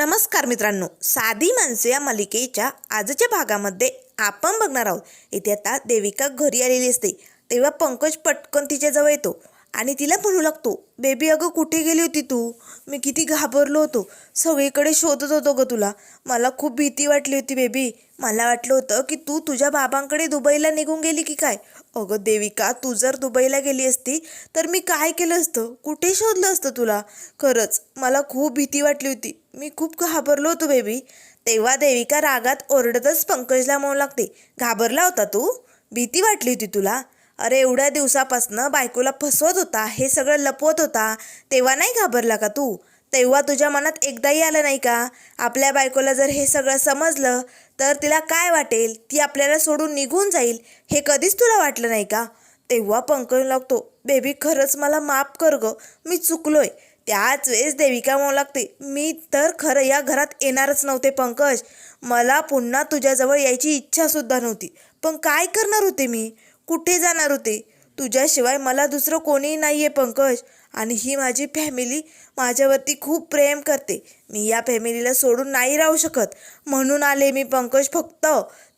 नमस्कार मित्रांनो. साधी माणसे या मालिकेच्या आजच्या भागामध्ये आपण बघणार आहोत. इथे आता देविका घरी आलेली असते. तेव्हा पंकज पटकन तिच्याजवळ येतो. आणि तिला म्हणू लागतो बेबी अगं कुठे गेली होती तू? मी किती घाबरलो होतो. सगळीकडे शोधत होतो गं तुला. मला खूप भीती वाटली होती बेबी. मला वाटलं होतं की तू तुझ्या बाबांकडे दुबईला निघून गेली की काय? अगं देविका तू जर दुबईला गेली असती तर मी काय केलं असतं? कुठे शोधलं असतं तुला? खरंच मला खूप भीती वाटली होती. मी खूप घाबरलो होतो बेबी. तेव्हा देविका रागात ओरडतच पंकजला म्हणू लागते घाबरला होता तू? भीती वाटली होती तुला? अरे एवढ्या दिवसापासनं बायकोला फसवत होता हे सगळं लपवत होता तेव्हा नाही घाबरला का तू? तेव्हा तुझ्या मनात एकदाही आलं नाही का? आपल्या बायकोला जर हे सगळं समजलं तर तिला काय वाटेल? ती आपल्याला सोडून निघून जाईल हे कधीच तुला वाटलं नाही का? तेव्हा पंकज लागतो बेबी खरंच मला माफ कर ग मी चुकलोय. त्याच वेळेस देविका म्हणू लागते मी तर खरं या घरात येणारच नव्हते पंकज. मला पुन्हा तुझ्याजवळ यायची इच्छासुद्धा नव्हती. पण काय करणार होते मी? कुठे जाणार होते? तुझ्याशिवाय मला दुसरं कोणीही नाही आहे पंकज. आणि ही माझी फॅमिली माझ्यावरती खूप प्रेम करते. मी या फॅमिलीला सोडून नाही राहू शकत. म्हणून आले मी पंकज फक्त.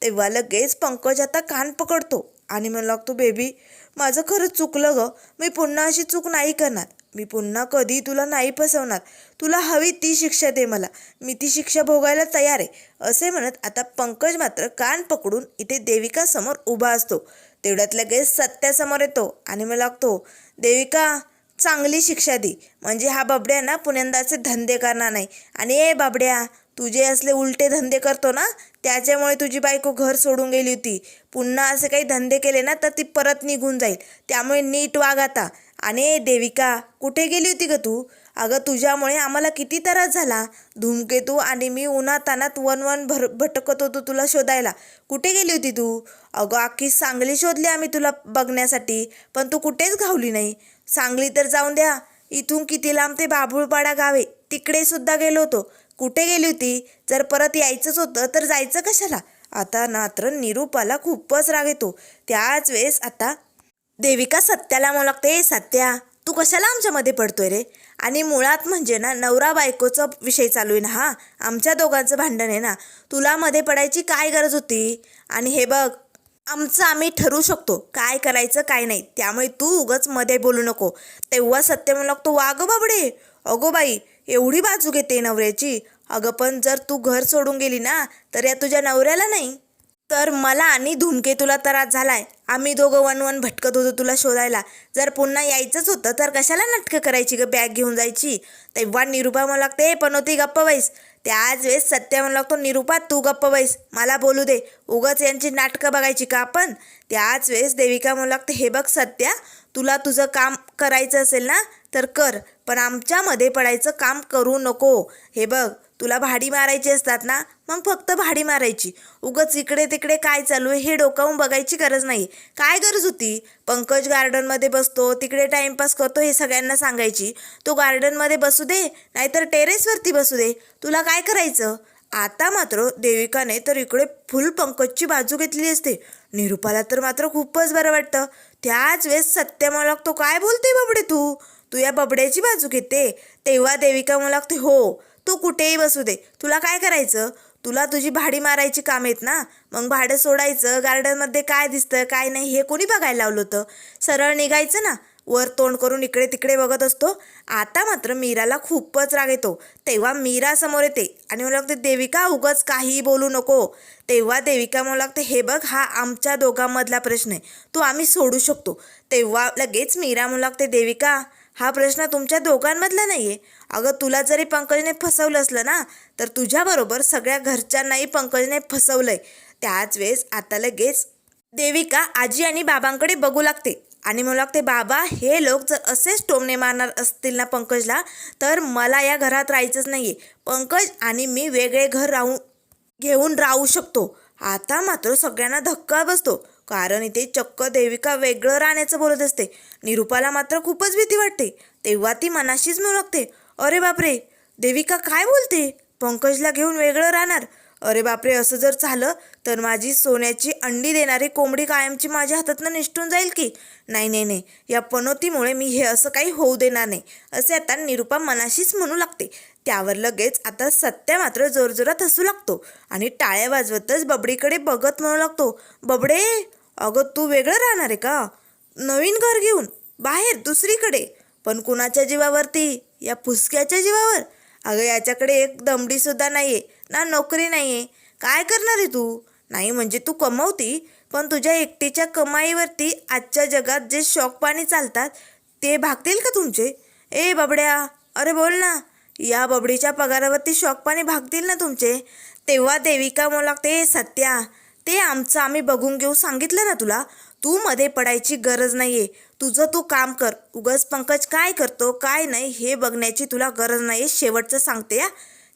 तेव्हा लगेच पंकज आता कान पकडतो. आणि मला लागतो बेबी माझं खरंच चुकलं ग. मी पुन्हा अशी चूक नाही करणार. मी पुन्हा कधी तुला नाही फसवणार. तुला हवी ती शिक्षा दे मला. मी ती शिक्षा भोगायला तयार आहे. असे म्हणत आता पंकज मात्र कान पकडून इथे देविकासमोर उभा असतो. तेवढ्यात लगेच सत्यासमोर येतो आणि मला लागतो देविका चांगली शिक्षा दे. म्हणजे हा बाबड्या ना पुण्यांदाचे धंदे करणार नाही. आणि ए बाबड्या तुझे असले उलटे धंदे करतो ना त्याच्यामुळे तुझी बायको घर सोडून गेली होती. पुन्हा असे काही धंदे केले ना तर ती परत निघून जाईल. त्यामुळे नीट वाग आता. आणि देविका कुठे गेली होती ग तू? अगं तुझ्यामुळे आम्हाला किती त्रास झाला. धूमकेतू आणि मी उन्हातानात वन वन भर भटकत होतो तुला शोधायला. कुठे गेली होती तू? अगं अख्खी सांगली शोधली आम्ही तुला बघण्यासाठी पण तू कुठेच घावली नाही. सांगली तर जाऊन द्या. इथून किती लांब ते बाबुळपाडा गावे तिकडे सुद्धा गेलो होतो. कुठे गेली होती? जर परत यायचंच होतं तर जायचं कशाला? आता मात्र निरूपाला खूपच राग येतो. त्याच वेळेस आता देविका सत्याला म्हणू लागते सत्या तू कशाला आमच्यामध्ये पडतोय रे? आणि मुळात म्हणजे ना नवरा बायकोचा विषय चालू आहे ना हा. आमच्या दोघांचं भांडण आहे ना तुला मध्ये पडायची काय गरज होती? आणि हे बघ आमचं आम्ही ठरवू शकतो काय करायचं काय नाही. त्यामुळे तू उगच मध्ये बोलू नको. तेव्हा सत्य म्हणू लागतो वाग बाबडे. अगो बाई एवढी बाजू घेते नवऱ्याची. अगं पण जर तू घर सोडून गेली ना तर या तुझ्या नवऱ्याला नाही. तर मला आणि धूमकेतूला त्रास झालाय. आम्ही दोघं वन वन भटकत होतो तुला शोधायला. जर पुन्हा यायचंच होतं तर कशाला नाटकं करायची ग? बॅग घेऊन जायची. तेव्हा निरुपा मला लागते हे पण होती गप्प बैस. त्याच वेळेस सत्य म्हणू लागतो निरुपा तू गप्प बैस. मला बोलू दे. उगाच यांची नाटकं बघायची का आपण? त्याच वेळेस देविका म्हणू लागते हे बघ सत्या तुला तुझं काम करायचं असेल ना तर कर. पण आमच्यामध्ये पडायचं काम करू नको. हे बघ तुला भाडी मारायची असतात ना मग फक्त भाडी मारायची. उगच इकडे तिकडे काय चालू आहे हे डोकावून बघायची गरज नाही. काय गरज होती? पंकज गार्डनमध्ये बसतो तिकडे टाइमपास करतो हे सगळ्यांना सांगायची. तो गार्डनमध्ये बसू दे नाहीतर टेरेसवरती बसू दे. तुला काय करायचं? आता मात्र देविकाने तर इकडे फुल पंकजची बाजू घेतलेली असते. निरुपाला तर मात्र खूपच बरं वाटतं. त्याच वेळेस सत्य मला लागतो काय बोलते बाबडे तू? तू या बबड्याची बाजू घेते. तेव्हा देविका मला लागते हो. तू कुठेही बसू दे. तुला काय करायचं? तुला तुझी भाडी मारायची काम आहेत ना? मग भाडं सोडायचं गार्डनमध्ये काय दिसतं काय नाही हे कोणी बघायला लावलं होतं? सरळ निघायचं ना. वर तोंड करून इकडे तिकडे बघत असतो. आता मात्र मीराला खूपच राग येतो. तेव्हा मीरा समोर येते आणि मला लागते देविका उगच काहीही बोलू नको. तेव्हा देविका मला लागते हे बघ हा आमच्या दोघांमधला प्रश्न आहे. तो आम्ही सोडू शकतो. तेव्हा लगेच मीरा मला लागते देविका हा प्रश्न तुमच्या दोघांमधला नाही आहे अगं तुला जरी पंकजने फसवलं असलं ना तर तुझ्याबरोबर सगळ्या घरच्यांनाही पंकजने फसवलंय. त्याच वेळेस आता लगेच देविका आजी आणि बाबांकडे बघू लागते. आणि म्हणू लागते बाबा हे लोक जर असेच टोमणे मारणार असतील ना पंकजला तर मला या घरात राहायचंच नाही आहे पंकज आणि मी वेगळे घर राहू घेऊन राहू शकतो. आता मात्र सगळ्यांना धक्का बसतो. कारण इथे चक्क देविका वेगळं राहण्याचं बोलत असते. निरुपाला मात्र खूपच भीती वाटते. तेव्हा ती मनाशीच म्हणू लागते अरे बापरे देविका काय बोलते? पंकजला घेऊन वेगळं राहणार? अरे बापरे असं जर झालं तर माझी सोन्याची अंडी देणारी कोंबडी कायमची माझ्या हातातनं निष्ठून जाईल की? नाही नाही नाही. या पनोतीमुळे मी हे असं काही होऊ देणार नाही. असे आता निरुपा मनाशीच म्हणू लागते. त्यावर लगेच आता सत्या मात्र जोरजोरात हसू लागतो आणि टाळ्या वाजवतच बबडीकडे बघत म्हणू लागतो बबडे अगं तू वेगळं राहणार आहे का? नवीन घर घेऊन बाहेर दुसरीकडे. पण कुणाच्या जीवावरती? या फुसक्याच्या जीवावर? अगं याच्याकडे एक दमडीसुद्धा नाही आहे ना नोकरी नाही आहे काय करणार आहे तू? नाही म्हणजे तू कमवती पण तुझ्या एकटीच्या कमाईवरती आजच्या जगात जे शौक पाणी चालतात ते भागतील का तुमचे? ए बबड्या अरे बोल ना. या बबडीच्या पगारावरती शॉकपाने भागतील ना तुमचे? तेव्हा देविका म्हणू लागते सत्या ते आमचं आम्ही बघून घेऊ सांगितलं ना तुला? तू मध्ये पडायची गरज नाही आहे तुझं तू काम कर. उगस पंकज काय करतो काय नाही हे बघण्याची तुला गरज नाहीये शेवटचं सांगते या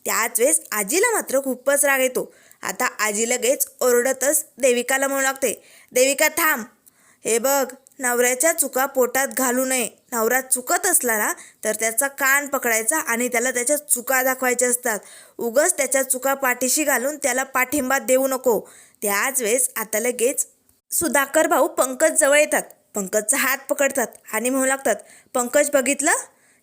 त्याच वेळेस आजीला मात्र खूपच राग येतो. आता आजी लगेच ओरडतच देविकाला म्हणू लागते देविका थांब. हे बघ नवऱ्याच्या चुका पोटात घालू नये. नवरा चुकत असला ना तर त्याचा कान पकडायचा आणि त्याला त्याच्या चुका दाखवायच्या असतात. उगच त्याच्या चुका पाठीशी घालून त्याला पाठिंबा देऊ नको. त्याच वेळेस आता लगेच सुधाकर भाऊ पंकज जवळ येतात. पंकजचा हात पकडतात आणि म्हणू लागतात पंकज बघितलं?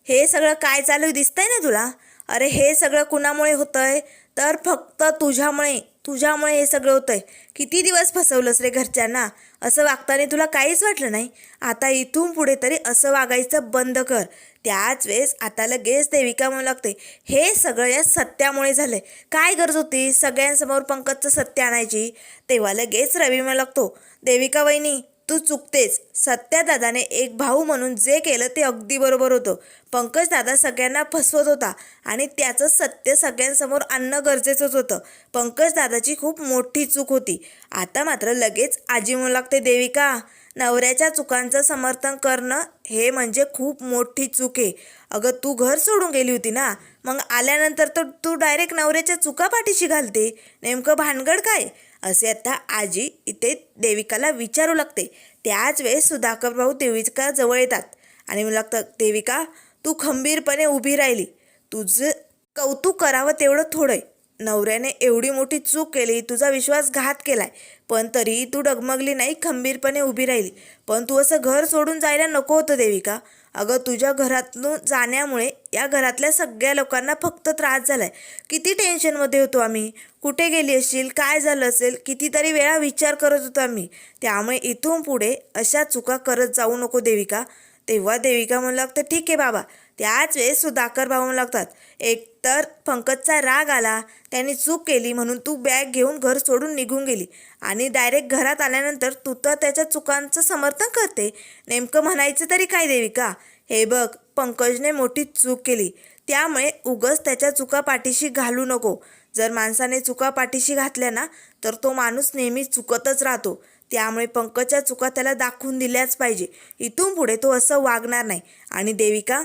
हे सगळं काय चालू आहे दिसतंय ना तुला? अरे हे सगळं कुणामुळे होतंय? तर फक्त तुझ्यामुळे. तुझ्यामुळे हे सगळं होतंय. किती दिवस फसवलंस रे घरच्यांना? असं वागताना तुला काहीच वाटलं नाही? आता इथून पुढे तरी असं वागायचं बंद कर. त्याच वेळेस आता लगेच देविका म्हणू लागते हे सगळं या सत्यामुळे झालंय. काय गरज होती सगळ्यांसमोर पंकजचं सत्य आणायची? तेव्हा लगेच रवी म्हणू लागतो देविका वहिनी तू चुकतेस. सत्या दादाने एक भाऊ म्हणून जे केलं ते अगदी बरोबर होतं. पंकज दादा सगळ्यांना फसवत होता आणि त्याचं सत्य सगळ्यांसमोर आणणं गरजेचंच होतं. पंकज दादाची खूप मोठी चूक होती. आता मात्र लगेच आजी म्हणू लागते देविका नवऱ्याच्या चुकांचं समर्थन करणं हे म्हणजे खूप मोठी चूक आहे. अगं तू घर सोडून गेली होती ना? मग आल्यानंतर तर तू डायरेक्ट नवऱ्याच्या चुका पाठीशी घालते. नेमकं भानगड काय? असे आता आजी इथे देविकाला विचारू लागते. त्याच वेळेस सुधाकर भाऊ देविका जवळ येतात. आणि मला लागतं देविका तू खंबीरपणे उभी राहिली. तुझं कौतुक करावं तेवढं थोडं. आहे नवऱ्याने एवढी मोठी चूक केली तुझा विश्वासघात केलाय. पण तरीही तू डगमगली नाही खंबीरपणे उभी राहिली. पण तू असं घर सोडून जायला नको होतं देविका. अगं तुझ्या घरातून जाण्यामुळे या घरातल्या सगळ्या लोकांना फक्त त्रास झाला आहे किती टेन्शनमध्ये होतो आम्ही? कुठे गेली असशील? काय झालं असेल? कितीतरी वेळा विचार करत होतो आम्ही. त्यामुळे इथून पुढे अशा चुका करत जाऊ नको देविका. तेव्हा देविका म्हणू लागतं ठीक आहे बाबा त्याच वेळेस सुधाकर भाऊ लागतात एकतर पंकजचा राग आला त्यांनी चूक केली म्हणून तू बॅग घेऊन घर सोडून निघून गेली आणि डायरेक्ट घरात आल्यानंतर तू तर त्याच्या चुकांचं समर्थन करते. नेमकं म्हणायचं तरी काय देविका? हे बघ पंकजने मोठी चूक केली. त्यामुळे उगस त्याच्या चुका पाठीशी घालू नको. जर माणसाने चुका पाठीशी घातल्या ना तर तो माणूस नेहमी चुकतच राहतो. त्यामुळे पंकजच्या चुका त्याला दाखवून दिल्याच पाहिजे. इथून पुढे तो असं वागणार नाही. आणि देविका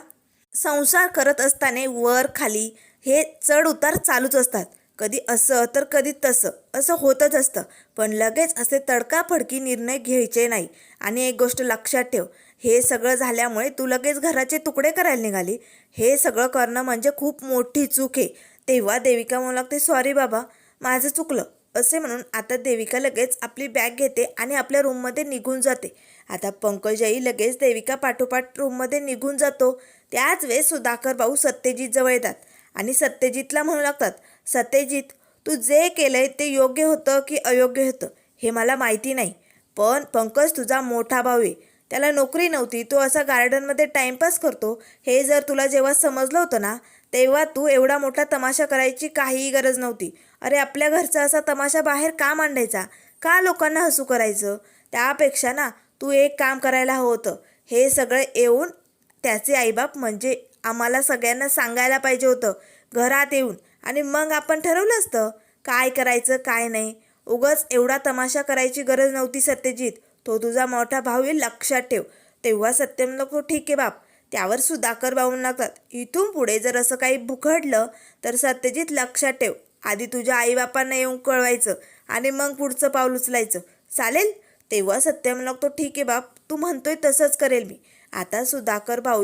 संसार करत असताना वर खाली हे चढ उतार चालूच असतात. कधी असं तर कधी तसं. असं होतच असतं. पण लगेच असे तडकाफडकी निर्णय घ्यायचे नाही. आणि एक गोष्ट लक्षात ठेव. हे सगळं झाल्यामुळे तू लगेच घराचे तुकडे करायला निघाली. हे सगळं करणं म्हणजे खूप मोठी चूक आहे. तेव्हा देविका म्हणू लागते सॉरी बाबा माझं चुकलं. असे म्हणून आता देविका लगेच आपली बॅग घेते आणि आपल्या रूममध्ये निघून जाते. आता पंकजाई लगेच देविका पाठोपाठ रूममध्ये निघून जातो. त्याच वेळेस सुधाकर भाऊ सत्यजित जवळ येतात आणि सत्यजितला म्हणू लागतात सत्यजित तू जे केलंय ते योग्य होतं की अयोग्य होतं हे मला माहिती नाही. पण पंकज तुझा मोठा भाऊ आहे. त्याला नोकरी नव्हती तो असा गार्डनमध्ये टाइमपास करतो. हे जर तुला जेव्हा समजलं होतं ना तेव्हा तू एवढा मोठा तमाशा करायची काहीही गरज नव्हती. अरे आपल्या घरचा असा तमाशा बाहेर का मांडायचा? का लोकांना हसू करायचं? त्यापेक्षा ना तू एक काम करायला हवं होतं. हे सगळं येऊन त्याचे आईबाप म्हणजे आम्हाला सगळ्यांना सांगायला पाहिजे होतं घरात येऊन. आणि मग आपण ठरवलं असतं काय करायचं काय नाही. उगच एवढा तमाशा करायची गरज नव्हती सत्यजित. तो तुझा मोठा भाऊ आहे लक्षात ठेव. तेव्हा सत्यम नको हो, ठीक आहे बाप. त्यावर सुधाकर बाहून लागतात इथून पुढे जर असं काही भुखडलं तर सत्यजित लक्षात ठेव. आधी तुझ्या आईबापांना येऊन कळवायचं आणि मग पुढचं पाऊल उचलायचं. चालेल? तेव्हा सत्यम लागतो ठीक आहे बाप तू म्हणतोय तसंच करेल मी. आता सुधाकर भाऊ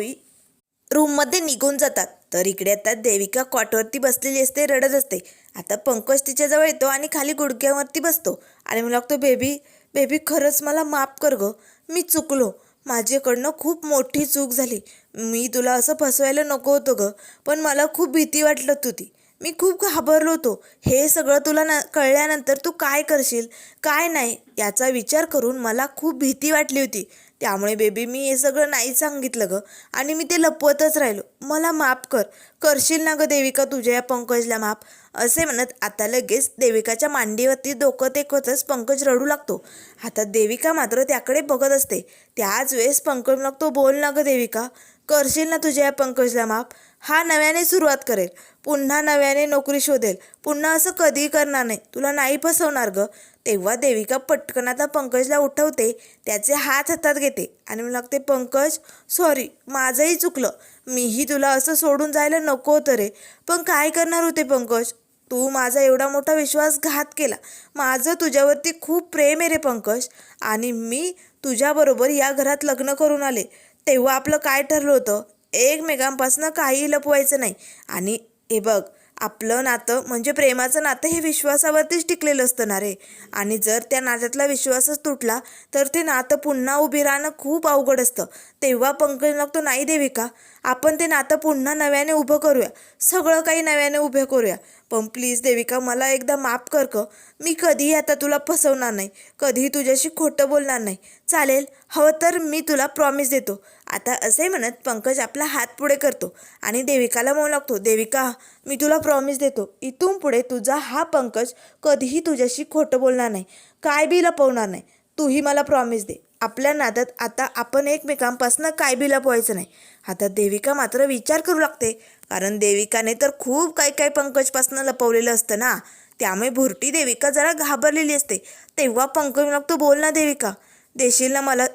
रूममध्ये निघून जातात. तर इकडे आता देविका कॉटवरती बसलेली असते रडत असते. आता पंकज तिच्याजवळ येतो आणि खाली गुडघ्यावरती बसतो. आणि मला लागतो बेबी बेबी खरंच मला माफ कर गं. मी चुकलो. माझ्याकडनं खूप मोठी चूक झाली. मी तुला असं फसवायला नको होतं ग पण मला खूप भीती वाटलं होती. मी खूप घाबरलो होतो. हे सगळं तुला न कळल्यानंतर तू काय करशील काय नाही याचा विचार करून मला खूप भीती वाटली होती. त्यामुळे बेबी मी हे सगळं नाही सांगितलं ग. आणि मी ते लपवतच राहिलो. मला माफ कर. करशील ना ग देविका तुझ्या या पंकजला माफ? असे म्हणत आता लगेच देविकाच्या मांडीवरती डोकं टेकवतच पंकज रडू लागतो. आता देविका मात्र त्याकडे बघत असते. त्याच वेळेस पंकज लागतो बोल ना ग देविका. करशील ना तुझ्या या पंकजला माफ? हा नव्याने सुरुवात करेल. पुन्हा नव्याने नोकरी शोधेल. पुन्हा असं कधीही करणार नाही. तुला नाही फसवणार ग. तेव्हा देविका पटकन आता पंकजला उठवते. त्याचे हात हातात घेते. आणि मला लागते पंकज सॉरी माझंही चुकलं. मीही तुला असं सोडून जायला नको होतं रे. पण काय करणार होते पंकज? तू माझा एवढा मोठा विश्वासघात केला. माझं तुझ्यावरती खूप प्रेम आहे रे पंकज. आणि मी तुझ्याबरोबर या घरात लग्न करून आले. तेव्हा आपलं काय ठरलं होतं? एकमेकांपासून काही लपवायचं नाही. आणि हे बघ आपलं नातं म्हणजे प्रेमाचं नातं हे विश्वासावरतीच टिकलेलं असतं ना रे. आणि जर त्या नात्यातला विश्वासच तुटला तर ते नातं पुन्हा उभी राहणं खूप अवघड असतं. तेव्हा पंकज लागतो नाही देविका आपण ते नातं पुन्हा नव्याने उभं करूया. सगळं काही नव्याने उभं करूया. पण प्लीज देविका मला एकदा माफ कर क मी कधीही आता तुला फसवणार नाही. कधीही तुझ्याशी खोटं बोलणार नाही. चालेल? हवं तर मी तुला प्रॉमिस देतो. आता असे म्हणत पंकज आपला हात पुढे करतो आणि देविकाला म्हणू लागतो. देविका मी तुला प्रॉमिस देतो इथून पुढे तुझा हा पंकज कधीही तुझ्याशी खोटं बोलणार नाही. काय बी लपवणार नाही. तूही मला प्रॉमिस दे. आपल्या नादात आता आपण एकमेकांपासून काय बी लपवायचं नाही. आता देविका मात्र विचार करू लागते. कारण देविकाने तर खूप काही काही पंकजपासून लपवलेलं असतं ना. त्यामुळे भुरटी देविका जरा घाबरलेली असते. तेव्हा पंकज लागतो बोल ना देविका. देशील ना मला?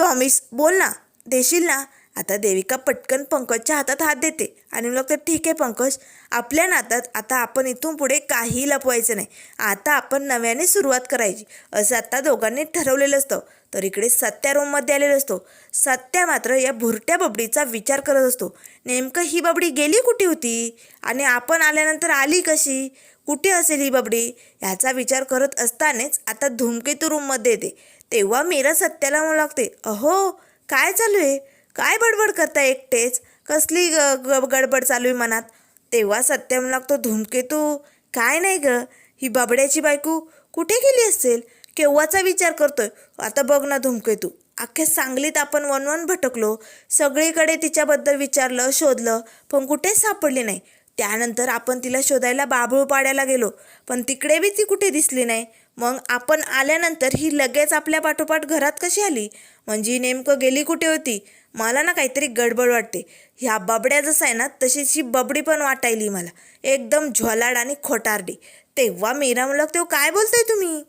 प्रॉमिस बोल ना. देशील ना? आता देविका पटकन पंकजच्या हातात हात देते. आणि मग तर ठीक आहे पंकज. आपल्या नातात आता आपण इथून पुढे काही लपवायचं नाही. आता आपण नव्याने सुरुवात करायची. असं आता दोघांनी ठरवलेलं असतं. तर इकडे सत्या रूममध्ये आलेलं असतो. सत्या मात्र या भुरट्या बबडीचा विचार करत असतो. नेमकं ही बबडी गेली कुठे होती? आणि आपण आल्यानंतर आली कशी? कुठे असेल ही बबडी? ह्याचा विचार करत असतानाच आता धूमकेतू रूममध्ये येते. तेव्हा मीरा सत्याला म्हणू लागते अहो काय चालू आहे? काय बडबड करता एकटेच? कसली ग गडबड चालू आहे मनात? तेव्हा सत्य म्हणू लागतो धूमकेतू काय नाही ग. ही बाबड्याची बायको कुठे गेली असेल? केव्हाचा विचार करतोय? आता बघ ना धूमकेतू अख्ख्या सांगलीत आपण वन वन भटकलो. सगळीकडे तिच्याबद्दल विचारलं शोधलं पण कुठेच सापडली नाही. त्यानंतर आपण तिला शोधायला बाबळू पाड्याला गेलो पण तिकडे बी ती कुठे दिसली नाही. मग आपण आल्यानंतर ही लगेच आपल्या पाठोपाठ घरात कशी आली? म्हणजे ही नेमकं गेली कुठे होती? मला ना काहीतरी गडबड वाटते. ह्या बबड्या जसं आहे ना तशीच ही बबडी पण वाटायली मला. एकदम झोलाड आणि खोटारडी. तेव्हा मीरा म्हणलं तेव्हा काय बोलताय तुम्ही?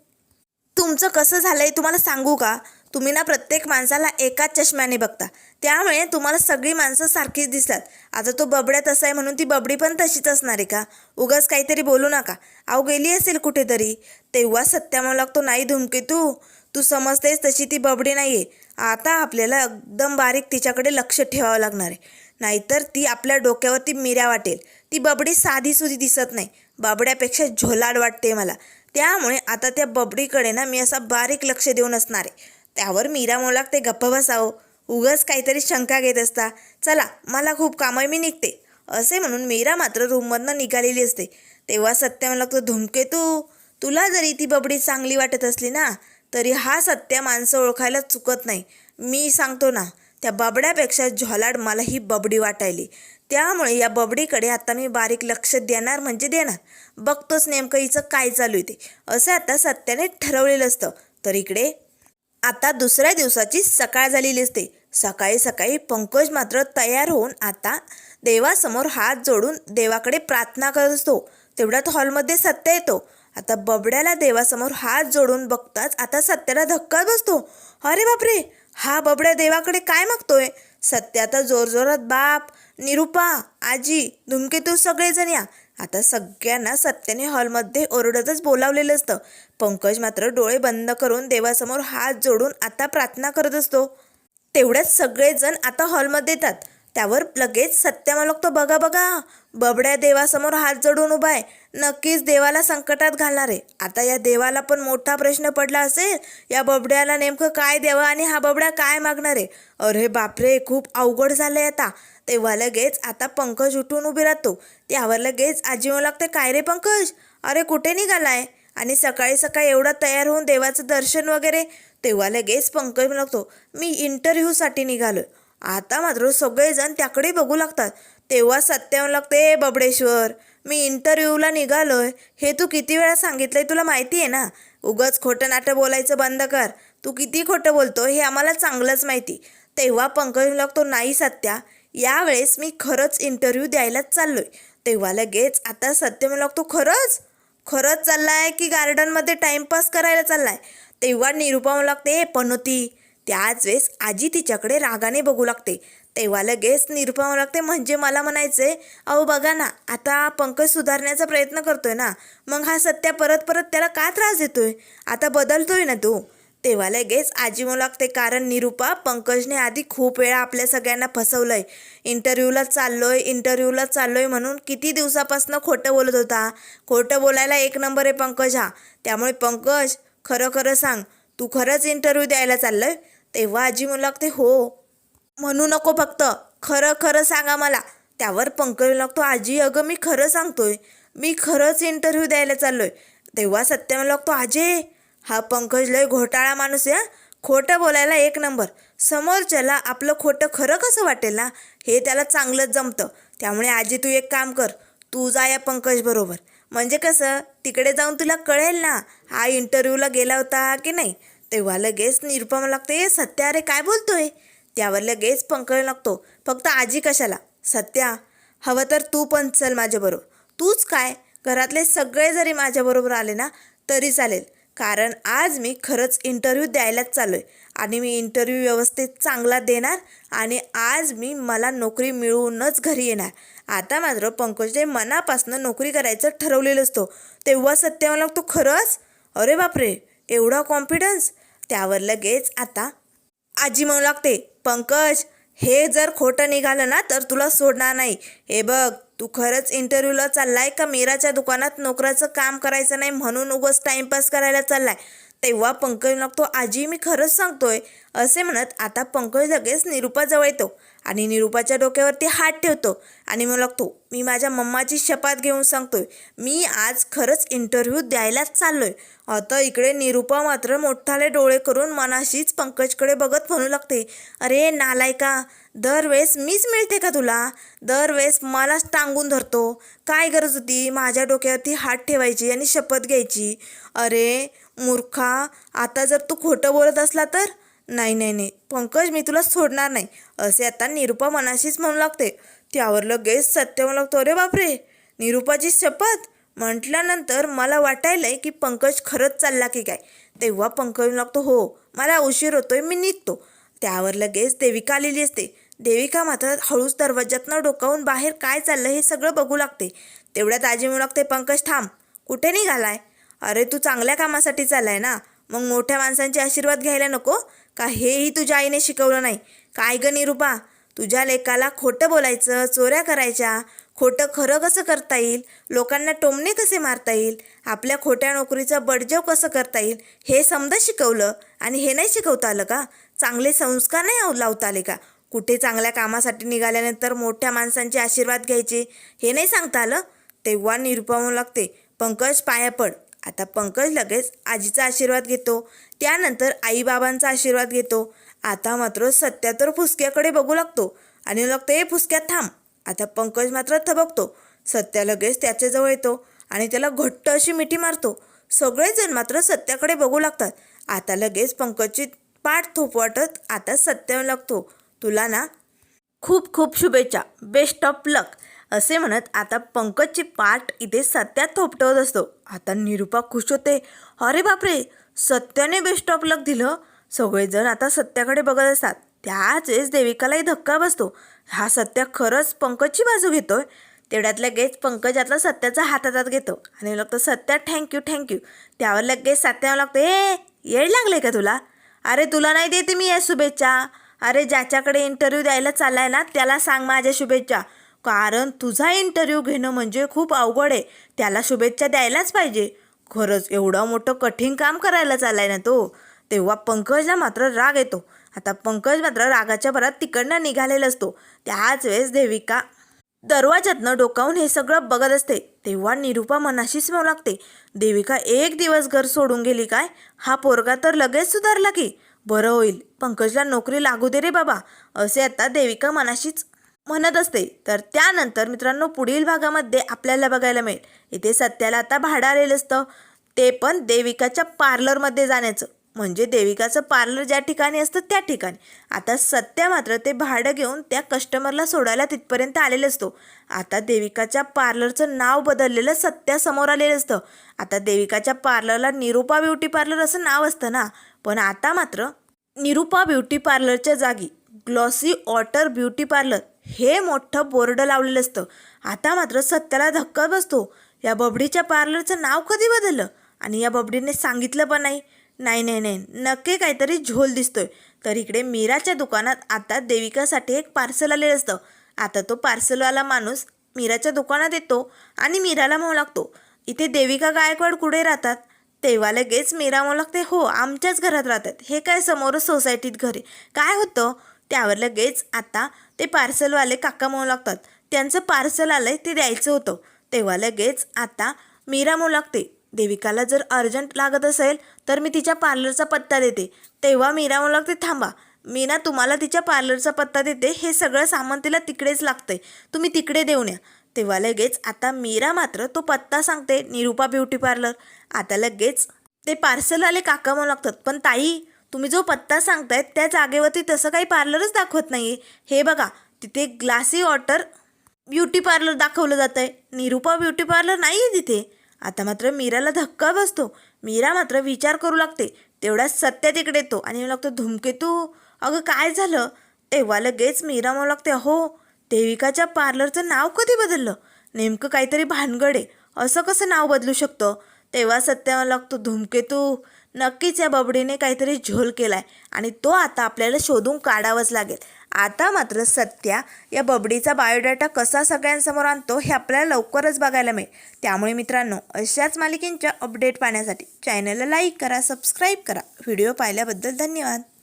तुमचं कसं झालंय तुम्हाला सांगू का? तुम्ही ना प्रत्येक माणसाला एकाच चष्म्याने बघता. त्यामुळे तुम्हाला सगळी माणसं सारखीच दिसतात. आता तो बबड्या तसा आहे म्हणून ती बबडी पण तशीच असणार आहे का? उगाच काहीतरी बोलू नका. अहो गेली असेल कुठेतरी. तेव्हा सत्या म्हणू लागतो नाही धुमके तू. तू समजतेस तशी ती बबडी नाही आहे आता आपल्याला एकदम बारीक तिच्याकडे लक्ष ठेवावं लागणार आहे. नाहीतर ती आपल्या डोक्यावरती मिऱ्या वाटेल. ती बबडी साधी सुधी दिसत नाही. बबड्यापेक्षा झोलाड वाटते मला. त्यामुळे आता त्या बबडीकडे ना मी असा बारीक लक्ष देऊन असणार आहे. त्यावर मीरा मोलाक लागते गप्प बसावं. उगाच काहीतरी शंका घेत असता चला मला खूप काम आहे मी निघते. असे म्हणून मीरा मात्र रूममधनं निघालेली असते. तेव्हा सत्य लागतो धुमके तू तुला जरी ती बबडी चांगली वाटत असली ना तरी हा सत्य माणसं ओळखायला चुकत नाही. मी सांगतो ना त्या बबड्यापेक्षा झोलाड मला ही बबडी वाटायली. त्यामुळे या बबडीकडे आता मी बारीक लक्ष देणार म्हणजे देणार. बघतोच नेमकं हिचं काय चालू आहे ते. असं आता सत्याने ठरवलेलं असतं. तर इकडे आता दुसऱ्या दिवसाची सकाळ झालेली असते. सकाळी सकाळी पंकज मात्र तयार होऊन आता देवासमोर हात जोडून देवाकडे प्रार्थना करत असतो. तेवढ्यात हॉलमध्ये सत्य येतो. आता बबड्याला देवासमोर हात जोडून बघताच आता सत्याला धक्का बसतो. अरे बापरे! हा बबड्या देवाकडे काय मागतोय? सत्य आता जोरजोरात बाप निरुपा आजी धुमकेतू सगळेजण या. आता सगळ्यांना सत्याने हॉलमध्ये ओरडतच बोलावलेलं असतं. पंकज मात्र डोळे बंद करून देवासमोर हात जोडून आता प्रार्थना करत असतो. तेवढ्यात सगळेजण आता हॉलमध्ये येतात. त्यावर लगेच सत्य मला बघा बघा. बबड्या देवासमोर हात जोडून उभा आहे. नक्कीच देवाला संकटात घालणार आहे. आता या देवाला पण मोठा प्रश्न पडला असेल. या बबड्याला नेमकं काय द्यावं आणि हा बबड्या काय मागणार आहे? अरे बापरे खूप अवघड झालंय आता. तेव्हा लगेच आता पंकज उठून उभी राहतो. त्यावर लगेच आजी म्हणू लागते काय रे पंकज? अरे कुठे निघालाय? आणि सकाळी सकाळी एवढा तयार होऊन देवाचं दर्शन वगैरे तेव्हा लगेच पंकज म्हणू लागतो मी इंटरव्ह्यूसाठी निघालो आता मात्र सगळेजण त्याकडे बघू लागतात. तेव्हा सत्य म्हणू लागते बबडेश्वर मी इंटरव्ह्यूला निघालोय. हे तू किती वेळा सांगितलंय तुला माहिती आहे ना? उगच खोटं नाटं बोलायचं बंद कर. तू किती खोटं बोलतो हे आम्हाला चांगलंच माहिती. तेव्हा पंकज लागतो नाही सत्या. यावेळेस मी खरंच इंटरव्ह्यू द्यायलाच चाललोय. तेव्हा लगेच आता सत्य म्हणू लागतो खरंच? खरंच चाललाय की गार्डनमध्ये टाइमपास करायला चाललाय? तेव्हा निरुपा म्हणू लागते "ए, पनोती त्याच वेळेस आजी तिच्याकडे रागाने बघू लागते. तेव्हा लगेच निरुपा लागते म्हणजे मला म्हणायचंय अहो बघा ना आता पंकज सुधारण्याचा प्रयत्न करतोय ना मग हा सत्या परत परत त्याला का त्रास देतोय? आता बदलतोय ना तो. तेव्हा लगेच आजी म्हणू लागते कारण निरुपा पंकजने आधी खूप वेळा आपल्या सगळ्यांना फसवलंय. इंटरव्ह्यूला चाललोय इंटरव्ह्यूला चाललोय म्हणून किती दिवसापासून खोटं बोलत होता. खोटं बोलायला एक नंबर आहे पंकज हा. त्यामुळे पंकज खरं खरं सांग तू खरंच इंटरव्ह्यू द्यायला चाललोय? तेव्हा आजी म्हणू लागते हो. म्हणू नको फक्त. खरं खरं सांगा मला. त्यावर पंकज लागतो. आजी अगं मी खरं सांगतोय. मी खरंच इंटरव्ह्यू द्यायला चाललोय. तेव्हा सत्य लागतो आजे हा पंकज लय घोटाळा माणूस आहे खोटं बोलायला एक नंबर. समोरच्याला आपलं खोटं खरं कसं वाटेल ना? हे त्याला चांगलंच जमतं. त्यामुळे आजी तू एक काम कर. तू जा या पंकज बरोबर. म्हणजे कसं? तिकडे जाऊन तुला कळेल ना हा इंटरव्ह्यूला गेला होता की नाही? तेव्हा लगेच निरुपमा लागते सत्या अरे काय बोलतोय? त्यावर लगेच पंकज लागतो. फक्त आजी कशाला? सत्या हवं तर तू पण चल माझ्याबरोबर. तूच काय? घरातले सगळे जरी माझ्याबरोबर आले ना तरी चालेल. कारण आज मी खरंच इंटरव्ह्यू द्यायलाच चालू आहे आणि मी इंटरव्ह्यू व्यवस्थित चांगला देणार आणि आज मी मला नोकरी मिळवूनच घरी येणार. आता मात्र पंकजने मनापासून नोकरी करायचं ठरवलेलं असतो तेव्हा सत्य मला लागतो खरंच? अरे बापरे! एवढा कॉन्फिडन्स त्यावर लगेच आता आजी म्हणू लागते पंकज हे जर खोटं निघालं ना तर तुला सोडणार नाही. हे बघ तू खरंच इंटरव्ह्यूला चाललाय का? मीराच्या दुकानात नोकराचं काम करायचं नाही म्हणून उगस टाइमपास करायला चाललाय. तेव्हा पंकज लागतो आजी मी खरंच सांगतोय. असे म्हणत आता पंकज लगेच निरुपाजवळ येतो. आणि निरुपाच्या डोक्यावरती हात ठेवतो आणि मग लागतो मी माझ्या मम्माची शपथ घेऊन सांगतोय मी आज खरंच इंटरव्ह्यू द्यायलाच चाललोय. आता इकडे निरूपा मात्र मोठाले डोळे करून मनाशीच पंकजकडे बघत म्हणू लागते अरे नालायका दरवेळेस मीच मिळते का तुला? दरवेळेस मलाच टांगून धरतो. काय गरज होती माझ्या डोक्यावरती हात ठेवायची आणि शपथ घ्यायची? अरे मूर्खा आता जर तू खोटं बोलत असला तर नाही नाही नाही. पंकज मी तुला सोडणार नाही. असे आता निरुपा मनाशीच म्हणू लागते. त्यावर लगेच सत्य म्हणू लागतो अरे बापरे! निरुपाची शपथ? म्हटल्यानंतर मला वाटायलंय की पंकज खरंच चालला की काय. तेव्हा पंकज लागतो हो मला उशीर होतोय मी निघतो. त्यावर लगेच देविका आलेली असते. देविका मात्र हळूच दरवाज्यातनं डोकावून बाहेर काय चाललं हे सगळं बघू लागते. तेवढ्यात आजी म्हणू लागते पंकज थांब. कुठे निघालाय? अरे तू चांगल्या कामासाठी चाललाय ना. मग मोठ्या माणसांचे आशीर्वाद घ्यायला नको. का हेही तुझ्या आईने शिकवलं नाही? काय ग निरुपा? तुझ्या लेकाला खोटं बोलायचं चोऱ्या करायच्या खोटं खरं कसं करता येईल? लोकांना टोमणे कसे मारता येईल? आपल्या खोट्या नोकरीचा बडजव कसं करता येईल? हे समजा शिकवलं आणि हे नाही शिकवता आलं का? चांगले संस्कार नाही लावता आले का? कुठे चांगल्या कामासाठी निघाल्यानंतर मोठ्या माणसांचे आशीर्वाद घ्यायचे हे नाही सांगता आलं? तेव्हा निरुपा लागते पंकज पाया पड. आता पंकज लगेच आजीचा आशीर्वाद घेतो. त्यानंतर आईबाबांचा आशीर्वाद घेतो. आता मात्र सत्या तर फुसक्याकडे बघू लागतो. आणि लागतो ए फुसक्यात थांब. आता पंकज मात्र थबकतो. सत्या लगेच त्याच्याजवळ येतो आणि त्याला घट्ट अशी मिठी मारतो. सगळेजण मात्र सत्याकडे बघू लागतात. आता लगेच पंकजची पाठ थोपवाटत आता सत्य लागतो. तुला ना खूप खूप शुभेच्छा. बेस्ट ऑफ लक असे म्हणत आता पंकजची पाठ इथे सत्यात थोपटवत असतो. आता निरुपा खुश होते. अरे बापरे! सत्याने बेस्ट ऑफ लक दिलं. सगळेजण आता सत्याकडे बघत असतात. त्याच वेळेस देविकालाही धक्का बसतो. हा सत्या खरंच पंकजची बाजू घेतोय. तेवढ्यात लगेच पंकज आता सत्याचा हात हातात घेतो. आणि लागतो सत्या थँक्यू थँक्यू त्यावर लगेच सत्यावर लागतो ए येड लागले का तुला? अरे तुला नाही देते मी या शुभेच्छा. अरे ज्याच्याकडे इंटरव्ह्यू द्यायला चाललाय ना त्याला सांग माझ्या शुभेच्छा. कारण तुझा इंटरव्ह्यू घेणं म्हणजे खूप अवघड आहे. त्याला शुभेच्छा द्यायलाच पाहिजे. खरंच एवढं मोठं कठीण काम करायला चाललाय ना तो. तेव्हा पंकजला मात्र राग येतो. आता पंकज मात्र रागाच्या भरात तिकडनं निघालेला असतो. त्याच वेळेस देविका दरवाजातनं डोकावून हे सगळं बघत असते. तेव्हा निरूपा मनाशीच म्हणू लागते. देविका एक दिवस घर सोडून गेली काय? हा पोरगा तर लगेच सुधारला की. बरं होईल. पंकजला नोकरी लागू दे रे बाबा. असे आता देविका मनाशीच म्हणत असते. तर त्यानंतर मित्रांनो पुढील भागामध्ये आपल्याला बघायला मिळेल. इथे सत्याला आता भाडं आलेलं असतं. ते पण देविकाच्या पार्लरमध्ये जाण्याचं. म्हणजे देविकाचं पार्लर ज्या ठिकाणी असतं त्या ठिकाणी. आता सत्या मात्र ते भाडं घेऊन त्या कस्टमरला सोडायला तिथपर्यंत आलेलं असतो. आता देविकाच्या पार्लरचं नाव बदललेलं सत्या समोर आलेलं असतं. आता देविकाच्या पार्लरला निरुपा ब्युटी पार्लर असं नाव असतं ना. पण आता मात्र निरुपा ब्युटी पार्लरच्या जागी ग्लॉसी ऑटर ब्युटी पार्लर हे मोठं बोर्ड लावलेलं असतं. आता मात्र सत्याला धक्का बसतो. या बबडीच्या पार्लरचं नाव कधी बदललं? आणि या बबडीने सांगितलं पण नाही. नाही नाही नाही. नक्की काहीतरी झोल दिसतोय. तर इकडे मीराच्या दुकानात आता देविकासाठी एक पार्सल आलेलं असतं. आता तो पार्सलवाला माणूस मीराच्या दुकानात येतो आणि मीराला म्हणू लागतो. इथे देविका गायकवाड कुठे राहतात? तेव्हा लगेच मीरा म्हणू लागते. हो आमच्याच घरात राहतात. हे काय समोर सोसायटीत घर आहे. काय होतं? त्यावर लगेच आता ते पार्सलवाले काका म्हणू लागतात. त्यांचं पार्सल आलंय ते द्यायचं होतं. तेव्हा लगेच आता मीरा म्हणू लागते देविकाला जर अर्जंट लागत असेल तर मी तिच्या पार्लरचा पत्ता देते. तेव्हा मीरा म्हणू लागते थांबा मी ना तुम्हाला तिच्या पार्लरचा पत्ता देते हे सगळं सामान तिला तिकडेच लागतंय. तुम्ही तिकडे देऊन या. तेव्हा लगेच आता मीरा मात्र तो पत्ता सांगते निरूपा ब्युटी पार्लर. आता लगेच ते पार्सल आले काका म्हणू लागतात पण ताई तुम्ही जो पत्ता सांगतायत त्या जागेवरती तसं काही पार्लरच दाखवत नाही हे बघा तिथे ग्लासी वॉटर ब्युटी पार्लर दाखवलं जातं आहे निरूपा ब्युटी पार्लर नाही आहे तिथे. आता मात्र मीराला धक्का बसतो. मीरा मात्र विचार करू लागते. तेवढ्याच सत्य तिकडे येतो आणि लागतो धुमकेतू अगं काय झालं? तेव्हा लगेच मीरा म्हणू लागते हो देविकाच्या पार्लरचं नाव कधी बदललं? नेमकं काहीतरी भानगड आहे. असं कसं नाव बदलू शकतं? तेव्हा सत्य म्हणू लागतो धुमकेतू नक्कीच या बबडीने काहीतरी झोल केलाय. आणि तो आता आपल्याला शोधून काढावाच लागेल. आता मात्र सत्या या बबडीचा बायोडाटा कसा सगळ्यांसमोर आणतो हे आपल्याला लवकरच बघायला मिळेल. त्यामुळे मित्रांनो अशाच मालिकेंच्या अपडेट पाहण्यासाठी चॅनलला लाईक करा सबस्क्राईब करा. व्हिडिओ पाहिल्याबद्दल धन्यवाद.